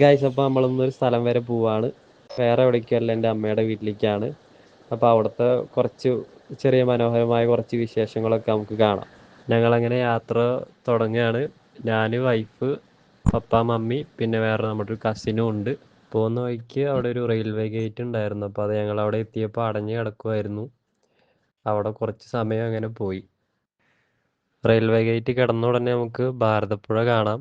Guys അപ്പോൾ നമ്മളൊന്നൊരു സ്ഥലം വരെ പോവാണ്. വേറെ എവിടേക്കല്ല എന്റെ അമ്മയുടെ വീട്ടിലേക്കാണ്. അപ്പോൾ അവിടുത്തെ കുറച്ച് ചെറിയ മനോഹരമായ കുറച്ച് വിശേഷങ്ങളൊക്കെ നമുക്ക് കാണാം. ഞങ്ങൾ ഞങ്ങളങ്ങനെ യാത്ര തുടങ്ങുകയാണ് ഞാൻ വൈഫ് പപ്പ മമ്മി പിന്നെ വേറെ നമ്മുടെ ഒരു കസിനും ഉണ്ട്. പോകുന്ന വഴിക്ക് അവിടെ ഒരു റെയിൽവേ ഗേറ്റ് ഉണ്ടായിരുന്നു. അപ്പോൾ അത് ഞങ്ങൾ അവിടെ എത്തിയപ്പോൾ അടഞ്ഞു കിടക്കുമായിരുന്നു അവിടെ കുറച്ച് സമയം അങ്ങനെ പോയി. റെയിൽവേ ഗേറ്റ് കിടന്ന ഉടനെ നമുക്ക് ഭാരതപ്പുഴ കാണാം.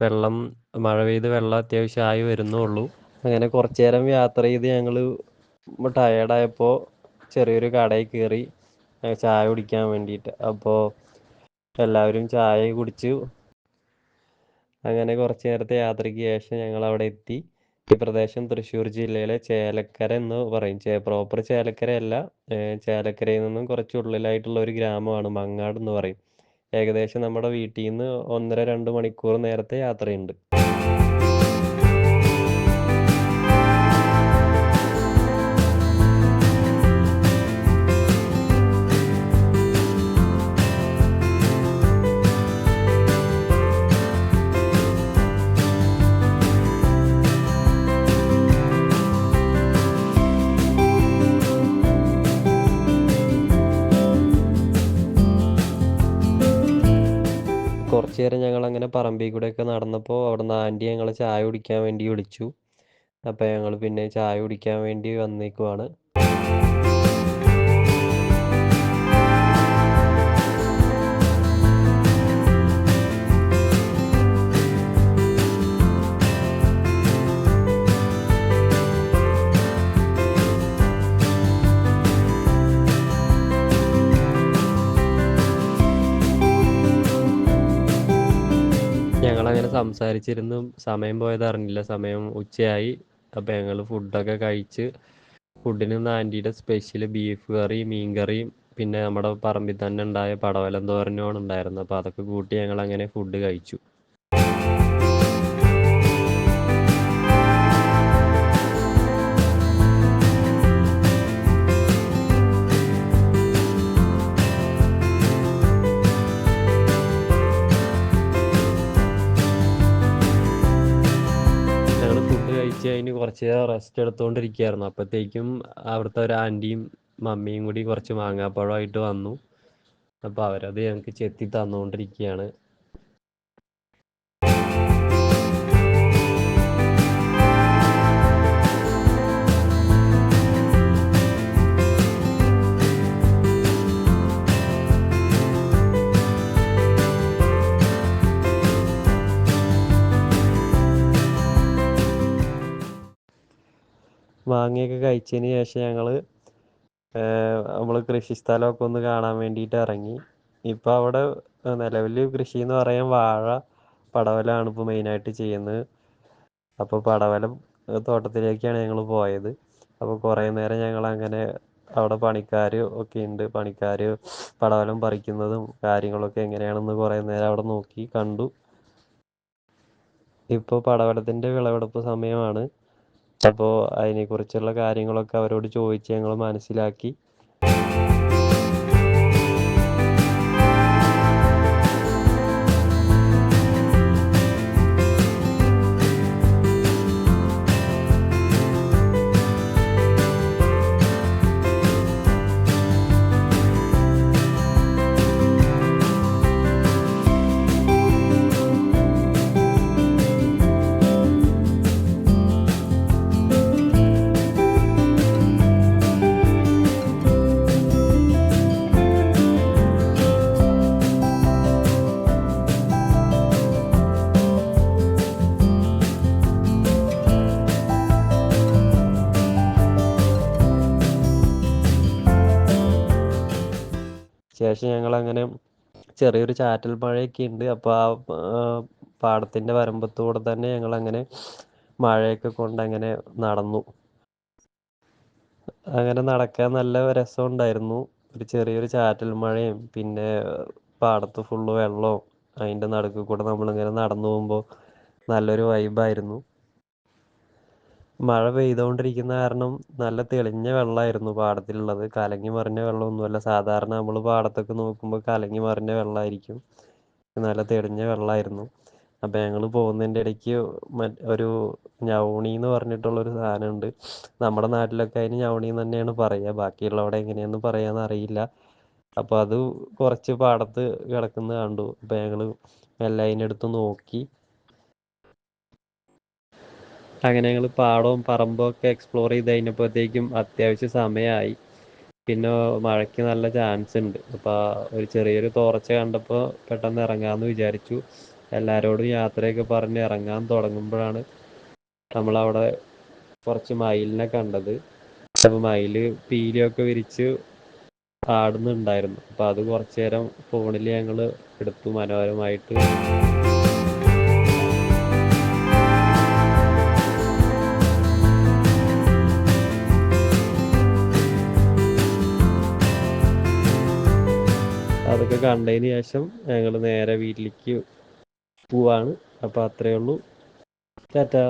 വെള്ളം മഴ പെയ്ത് വെള്ളം അത്യാവശ്യമായി വരുന്നുള്ളൂ. അങ്ങനെ കുറച്ചു നേരം യാത്ര ചെയ്ത് ഞങ്ങൾ ടയേർഡായപ്പോൾ ചെറിയൊരു കടയിൽ കയറി ചായ കുടിക്കാൻ വേണ്ടിയിട്ട്. അപ്പോൾ എല്ലാവരും ചായ കുടിച്ചു. അങ്ങനെ കുറച്ച് നേരത്തെ യാത്രയ്ക്ക് ശേഷം ഞങ്ങൾ അവിടെ എത്തി. ഈ പ്രദേശം തൃശ്ശൂർ ജില്ലയിലെ ചേലക്കര എന്ന് പറയും. ചേ പ്രോപ്പർ ചേലക്കര അല്ല ചേലക്കരയിൽ നിന്നും കുറച്ച് ഉള്ളിലായിട്ടുള്ള ഒരു ഗ്രാമമാണ് മങ്ങാട് എന്ന് പറയും. ഏകദേശം നമ്മുടെ വീട്ടിൽ നിന്ന് ഒന്നര രണ്ട് മണിക്കൂർ നേരത്തെ യാത്രയുണ്ട്. കുറച്ച് നേരം ഞങ്ങൾ അങ്ങനെ പറമ്പിൽ കൂടെയൊക്കെ നടന്നപ്പോൾ അവിടുന്ന് ആന്റി ഞങ്ങളെ ചായ കുടിക്കാൻ വേണ്ടി വിളിച്ചു. അപ്പോൾ ഞങ്ങൾ പിന്നെ ചായ കുടിക്കാൻ വേണ്ടി വന്നേക്കുവാണ്. സംസാരിച്ചിരുന്നു. സമയം പോയത് അറിഞ്ഞില്ല. സമയം ഉച്ചയായി. അപ്പോൾ ഞങ്ങൾ ഫുഡൊക്കെ കഴിച്ച് ഫുഡിന് ആന്റിയുടെ സ്പെഷ്യൽ ബീഫ് കറി മീൻ കറിയും പിന്നെ നമ്മുടെ പറമ്പിൽ തന്നെ ഉണ്ടായ പടവലം തോരനുമാണ് ഉണ്ടായിരുന്നത്. അപ്പോൾ അതൊക്കെ കൂട്ടി ഞങ്ങൾ അങ്ങനെ ഫുഡ് കഴിച്ചു. കഴിച്ച് കഴിഞ്ഞ് കുറച്ച് റെസ്റ്റ് എടുത്തുകൊണ്ടിരിക്കുകയായിരുന്നു അപ്പോഴത്തേക്കും അവിടുത്തെ ഒരു ആന്റിയും മമ്മിയും കൂടി കുറച്ച് മാങ്ങാപ്പഴമായിട്ട് വന്നു. അപ്പോൾ അവരത് ഞങ്ങൾക്ക് ചെത്തി തന്നുകൊണ്ടിരിക്കുകയാണ് മാങ്ങയൊക്കെ കഴിച്ചതിന് ശേഷം ഞങ്ങൾ നമ്മൾ കൃഷി സ്ഥലമൊക്കെ ഒന്ന് കാണാൻ വേണ്ടിയിട്ട് ഇറങ്ങി. ഇപ്പോൾ അവിടെ നിലവിൽ കൃഷി എന്ന് പറയാൻ വാഴ പടവലാണ് ഇപ്പോൾ മെയിനായിട്ട് ചെയ്യുന്നത്. അപ്പോൾ പടവലം തോട്ടത്തിലേക്കാണ് ഞങ്ങൾ പോയത്. അപ്പോൾ കുറേ നേരം ഞങ്ങൾ അങ്ങനെ അവിടെ പണിക്കാർ ഒക്കെ ഉണ്ട്. പണിക്കാർ പടവലം പറിക്കുന്നതും കാര്യങ്ങളൊക്കെ എങ്ങനെയാണെന്ന് കുറേ നേരം അവിടെ നോക്കി കണ്ടു. ഇപ്പോൾ പടവലത്തിന്റെ വിളവെടുപ്പ് സമയമാണ്. അപ്പോൾ അതിനെക്കുറിച്ചുള്ള കാര്യങ്ങളൊക്കെ അവരോട് ചോദിച്ച് ഞങ്ങൾ മനസ്സിലാക്കി. ശേഷം ഞങ്ങൾ അങ്ങനെ ചെറിയൊരു ചാറ്റൽ മഴയൊക്കെ ഉണ്ട് അപ്പോൾ ആ പാടത്തിന്റെ വരമ്പത്തൂടെ തന്നെ ഞങ്ങൾ അങ്ങനെ മഴയൊക്കെ കൊണ്ട് അങ്ങനെ നടന്നു. അങ്ങനെ നടക്കാൻ നല്ല രസമുണ്ടായിരുന്നു. ഒരു ചെറിയൊരു ചാറ്റൽ മഴയും പിന്നെ പാടത്ത് ഫുള്ള് വെള്ളവും അതിന്റെ നടുക്ക് കൂടെ നമ്മളിങ്ങനെ നടന്നു പോകുമ്പോൾ നല്ലൊരു വൈബായിരുന്നു മഴ പെയ്തുകൊണ്ടിരിക്കുന്ന കാരണം നല്ല തെളിഞ്ഞ വെള്ളമായിരുന്നു പാടത്തിലുള്ളത്. കലങ്ങി മറിഞ്ഞ വെള്ളമൊന്നുമല്ല. സാധാരണ നമ്മൾ പാടത്തൊക്കെ നോക്കുമ്പോൾ കലങ്ങി മറിഞ്ഞ വെള്ളമായിരിക്കും. നല്ല തെളിഞ്ഞ വെള്ളമായിരുന്നു. അപ്പം ഞങ്ങൾ പോകുന്നതിന്റെ ഇടയ്ക്ക് ഒരു ഞവണി എന്ന് പറഞ്ഞിട്ടുള്ള ഒരു സാധനം സാധനമുണ്ട്. നമ്മുടെ നാട്ടിലൊക്കെ അതിന് ഞവണി എന്ന് തന്നെയാണ് പറയുക. ബാക്കിയുള്ളവിടെ എങ്ങനെയാണെന്ന് പറയാന്ന് അറിയില്ല. അപ്പോൾ അത് കുറച്ച് പാടത്ത് കിടക്കുന്നത് കണ്ടു. അപ്പം ഞങ്ങൾ മെല്ലെ അടുത്ത് നോക്കി. അങ്ങനെ ഞങ്ങൾ പാടവും പറമ്പും ഒക്കെ എക്സ്പ്ലോർ ചെയ്ത് കഴിഞ്ഞപ്പോഴത്തേക്കും അത്യാവശ്യം സമയമായി പിന്നെ മഴയ്ക്ക് നല്ല ചാൻസ് ഉണ്ട്. അപ്പോൾ ഒരു ചെറിയൊരു തോർച്ച കണ്ടപ്പോൾ പെട്ടെന്ന് ഇറങ്ങാമെന്ന് വിചാരിച്ചു. എല്ലാവരോടും യാത്രയൊക്കെ പറഞ്ഞ് ഇറങ്ങാൻ തുടങ്ങുമ്പോഴാണ് നമ്മളവിടെ കുറച്ച് മയിലിനെ കണ്ടത്. അപ്പോൾ മയിൽ പീലിയൊക്കെ വിരിച്ച് ആടുന്നുണ്ടായിരുന്നു. അപ്പോൾ അത് കുറച്ചു നേരം ഫോണിൽ ഞങ്ങൾ എടുത്തു മനോഹരമായിട്ട്. അതൊക്കെ കണ്ടതിന് ശേഷം ഞങ്ങൾ നേരെ വീട്ടിലേക്ക് പോവാണ്. അപ്പോൾ അത്രേ ഉള്ളൂ. ടാറ്റാ.